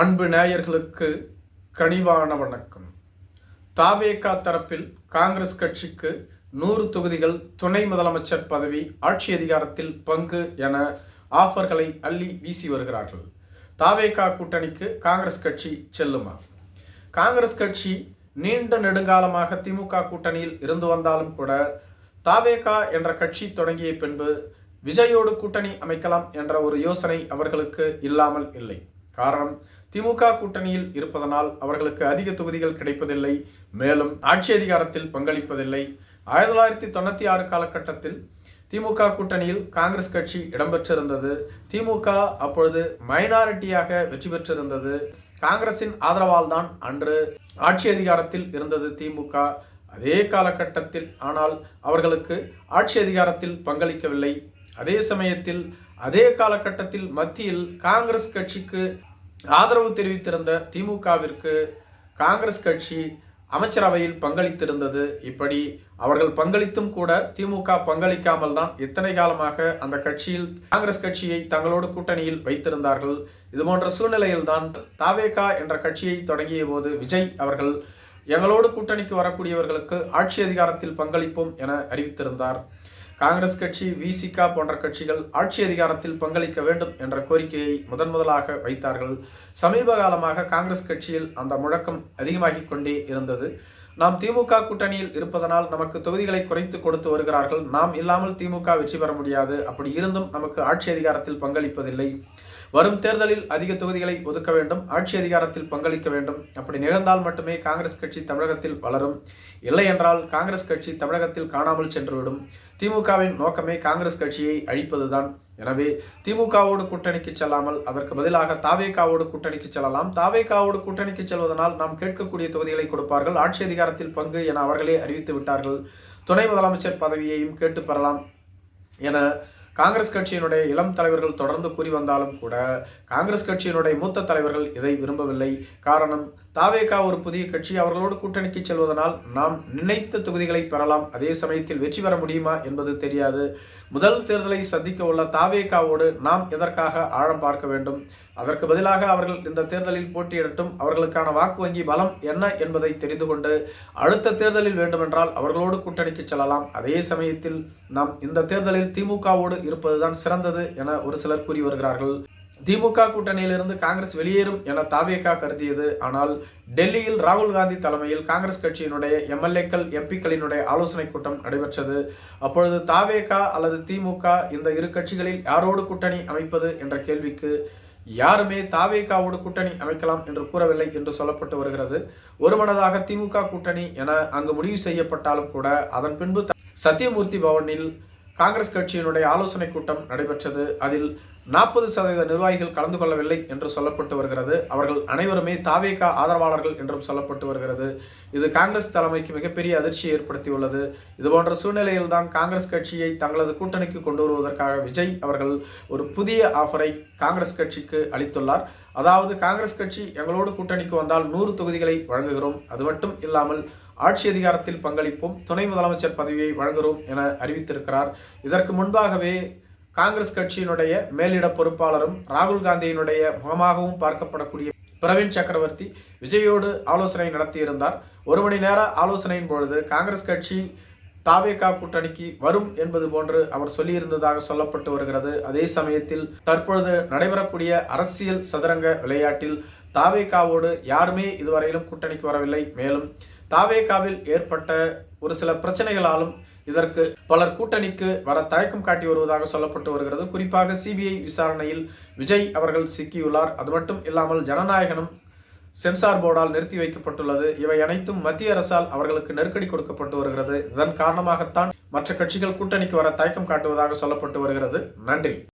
அன்பு நேயர்களுக்கு கனிவான வணக்கம். தாவேகா தரப்பில் காங்கிரஸ் கட்சிக்கு நூறு தொகுதிகள் துணை முதலமைச்சர் பதவி ஆட்சி அதிகாரத்தில் பங்கு என ஆஃபர்களை அள்ளி வீசி வருகிறார்கள். தாவேகா கூட்டணிக்கு காங்கிரஸ் கட்சி செல்லுமா? காங்கிரஸ் கட்சி நீண்ட நெடுங்காலமாக திமுக கூட்டணியில் இருந்து வந்தாலும் கூட தாவேகா என்ற கட்சி தொடங்கிய பின்பு விஜயோடு கூட்டணி அமைக்கலாம் என்ற ஒரு யோசனை அவர்களுக்கு இல்லாமல் இல்லை. காரணம் திமுக கூட்டணியில் இருப்பதனால் அவர்களுக்கு அதிக தொகுதிகள் கிடைப்பதில்லை. மேலும் ஆட்சி அதிகாரத்தில் பங்களிப்பதில்லை. ஆயிரத்தி தொள்ளாயிரத்தி தொண்ணூற்றி ஆறு காலகட்டத்தில் திமுக கூட்டணியில் காங்கிரஸ் கட்சி இடம்பெற்றிருந்தது. திமுக அப்பொழுது மைனாரிட்டியாக வெற்றி பெற்றிருந்தது. காங்கிரசின் ஆதரவால் தான் அன்று ஆட்சி அதிகாரத்தில் இருந்தது திமுக. அதே காலகட்டத்தில் ஆனால் அவர்களுக்கு ஆட்சி அதிகாரத்தில் பங்களிக்கவில்லை. அதே சமயத்தில் அதே காலகட்டத்தில் மத்தியில் காங்கிரஸ் கட்சிக்கு ஆதரவு தெரிவித்திருந்த திமுகவிற்கு காங்கிரஸ் கட்சி அமைச்சரவையில் பங்களித்திருந்தது. இப்படி அவர்கள் பங்களித்தும் கூட திமுக பங்களிக்காமல் தான் இத்தனை காலமாக அந்த கட்சியில் காங்கிரஸ் கட்சியை தங்களோடு கூட்டணியில் வைத்திருந்தார்கள். இது போன்ற சூழ்நிலையில் தான் தாவேகா என்ற கட்சியை தொடங்கிய போது விஜய் அவர்கள் எங்களோடு கூட்டணிக்கு வரக்கூடியவர்களுக்கு ஆட்சி அதிகாரத்தில் பங்களிப்போம் என அறிவித்திருந்தார். காங்கிரஸ் கட்சி விசிகா போன்ற கட்சிகள் ஆட்சி அதிகாரத்தில் பங்களிக்க வேண்டும் என்ற கோரிக்கையை முதன் முதலாக வைத்தார்கள். சமீப காலமாக காங்கிரஸ் கட்சியில் அந்த முழக்கம் அதிகமாகிக் கொண்டே இருந்தது. நாம் திமுக கூட்டணியில் இருப்பதனால் நமக்கு தொகுதிகளை குறைத்து கொடுத்து வருகிறார்கள். நாம் இல்லாமல் திமுக வெற்றி பெற முடியாது. அப்படி இருந்தும் நமக்கு ஆட்சி அதிகாரத்தில் பங்களிப்பதில்லை. வரும் தேர்தலில் அதிக தொகுதிகளை ஒதுக்க வேண்டும். ஆட்சி அதிகாரத்தில் பங்களிக்க வேண்டும். அப்படி நிகழ்ந்தால் மட்டுமே காங்கிரஸ் கட்சி தமிழகத்தில் வளரும். இல்லை என்றால் காங்கிரஸ் கட்சி தமிழகத்தில் காணாமல் சென்றுவிடும். திமுகவின் நோக்கமே காங்கிரஸ் கட்சியை அழிப்பதுதான். எனவே திமுகவோடு கூட்டணிக்கு செல்லாமல் அதற்கு பதிலாக தாவேகாவோடு கூட்டணிக்கு செல்லலாம். தாவேகாவோடு கூட்டணிக்கு செல்வதனால் நாம் கேட்கக்கூடிய தொகுதிகளை கொடுப்பார்கள். ஆட்சி அதிகாரத்தில் பங்கு என அவர்களே அறிவித்து விட்டார்கள். துணை முதலமைச்சர் பதவியையும் கேட்டு பெறலாம் என காங்கிரஸ் கட்சியினுடைய இளம் தலைவர்கள் தொடர்ந்து கூறி வந்தாலும் கூட காங்கிரஸ் கட்சியினுடைய மூத்த தலைவர்கள் இதை விரும்பவில்லை. காரணம் தாவேகா ஒரு புதிய கட்சி அவர்களோடு கூட்டணிக்கு செல்வதனால் நாம் நினைத்த தொகுதிகளை பெறலாம். அதே சமயத்தில் வெற்றி பெற முடியுமா என்பது தெரியாது. முதல் தேர்தலை சந்திக்க உள்ள தாவேகாவோடு நாம் எதற்காக ஆழம் பார்க்க வேண்டும்? அதற்கு பதிலாக அவர்கள் இந்த தேர்தலில் போட்டியிடட்டும். அவர்களுக்கான வாக்கு வங்கி பலம் என்ன என்பதை தெரிந்து கொண்டு அடுத்த தேர்தலில் வேண்டுமென்றால் அவர்களோடு கூட்டணிக்கு செல்லலாம். அதே சமயத்தில் நாம் இந்த தேர்தலில் திமுகவோடு இருப்பதுதான் சிறந்தது என ஒரு சிலர் கூறி வருகிறார்கள். திமுக கூட்டணியிலிருந்து காங்கிரஸ் வெளியேறும் என தாவேகா கருதியது. ஆனால் டெல்லியில் ராகுல் காந்தி தலைமையில் காங்கிரஸ் கட்சியினுடைய எம்எல்ஏக்கள் எம்பிக்களினுடைய ஆலோசனை கூட்டம் நடைபெற்றது. அப்பொழுது தாவேகா அல்லது திமுக இந்த இரு கட்சிகளில் யாரோடு கூட்டணி அமைப்பது என்ற கேள்விக்கு யாருமே தாவேகாவோடு கூட்டணி அமைக்கலாம் என்று கூறவில்லை என்று சொல்லப்பட்டு வருகிறது. ஒருமனதாக திமுக கூட்டணி என அங்கு முடிவு செய்யப்பட்டாலும் கூட அதன் பின்பு சத்தியமூர்த்தி பவனில் காங்கிரஸ் கட்சியினுடைய ஆலோசனை கூட்டம் நடைபெற்றது. அதில் நாற்பது சதவீத நிர்வாகிகள் கலந்து கொள்ளவில்லை என்று சொல்லப்பட்டு வருகிறது. அவர்கள் அனைவருமே தாவேகா ஆதரவாளர்கள் என்றும் சொல்லப்பட்டு வருகிறது. இது காங்கிரஸ் தலைமைக்கு மிகப்பெரிய அதிர்ச்சியை ஏற்படுத்தியுள்ளது. இதுபோன்ற சூழ்நிலையில்தான் காங்கிரஸ் கட்சியை தங்களது கூட்டணிக்கு கொண்டு வருவதற்காக விஜய் அவர்கள் ஒரு புதிய ஆஃபரை காங்கிரஸ் கட்சிக்கு அளித்துள்ளார். அதாவது காங்கிரஸ் கட்சி எங்களோடு கூட்டணிக்கு வந்தால் நூறு தொகுதிகளை வழங்குகிறோம். அது மட்டும் இல்லாமல் ஆட்சி அதிகாரத்தில் பங்களிப்போம். துணை முதலமைச்சர் பதவியை வழங்குகிறோம் என அறிவித்திருக்கிறார். இதற்கு முன்பாகவே காங்கிரஸ் கட்சியினுடைய மேலிட பொறுப்பாளரும் ராகுல் காந்தியினுடைய முகமாகவும் பார்க்கப்படக்கூடிய பிரவீன் சக்கரவர்த்தி விஜயோடு ஆலோசனை நடத்தியிருந்தார். ஒரு மணி நேர ஆலோசனையின் பொழுது காங்கிரஸ் கட்சி தாவேகா கூட்டணிக்கு வரும் என்பது போன்று அவர் சொல்லியிருந்ததாக சொல்லப்பட்டு வருகிறது. அதே சமயத்தில் தற்பொழுது நடைபெறக்கூடிய அரசியல் சதுரங்க விளையாட்டில் தாவேகாவோடு யாருமே இதுவரையிலும் கூட்டணிக்கு வரவில்லை. மேலும் தாவேகாவில் ஏற்பட்ட ஒரு சில பிரச்சனைகளாலும் இதற்கு பலர் கூட்டணிக்கு வர தயக்கம் காட்டி வருவதாக சொல்லப்பட்டு வருகிறது. குறிப்பாக சிபிஐ விசாரணையில் விஜய் அவர்கள் சிக்கியுள்ளார். அது மட்டும் இல்லாமல் ஜனநாயகனும் சென்சார் போர்டால் நிறுத்தி வைக்கப்பட்டுள்ளது. இவை அனைத்தும் மத்திய அரசால் அவர்களுக்கு நெருக்கடி கொடுக்கப்பட்டு வருகிறது. இதன் காரணமாகத்தான் மற்ற கட்சிகள் கூட்டணிக்கு வர தயக்கம் காட்டுவதாக சொல்லப்பட்டு வருகிறது. நன்றி.